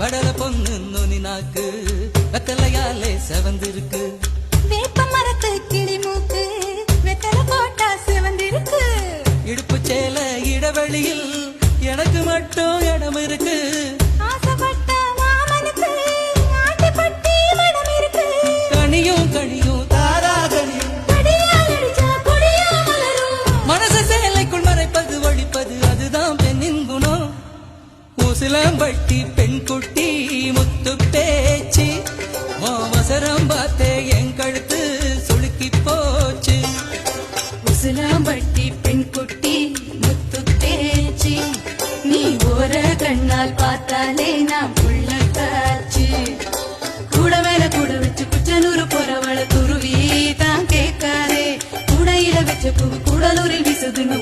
வடல பொண்ணு நுனி நாக்கு வெத்தலையாலே செவந்திருக்கு. வேப்ப மரத்து கிளி மூக்கு வெத்தலை போட்டா சிவந்திருக்கு. இடுப்பு சேல இடைவெளியில் எனக்கு மட்டும் இடம் இருக்கு. கனியும் கனியும் தாரா கனியும். மனச சேலைக்குள் மறைப்பது ஒழிப்பது அதுதான் பெண்ணின் குணம். ஊசிலம்பட்டி பெண் அவசரம் பார்த்தே என் கழுத்து சுளுக்கி போச்சு. உசிலாம்பட்டி பெண் குட்டி முத்து பேச்சு நீ ஓர கண்ணால் பார்த்தாலே நான் புள்ள காச்சு கூட மேல கூட வச்சு குச்சனூர் போறவள துருவி தான் கேட்காதே. கூடையில வச்ச பூ கூடலூரில் விசுதுன்னு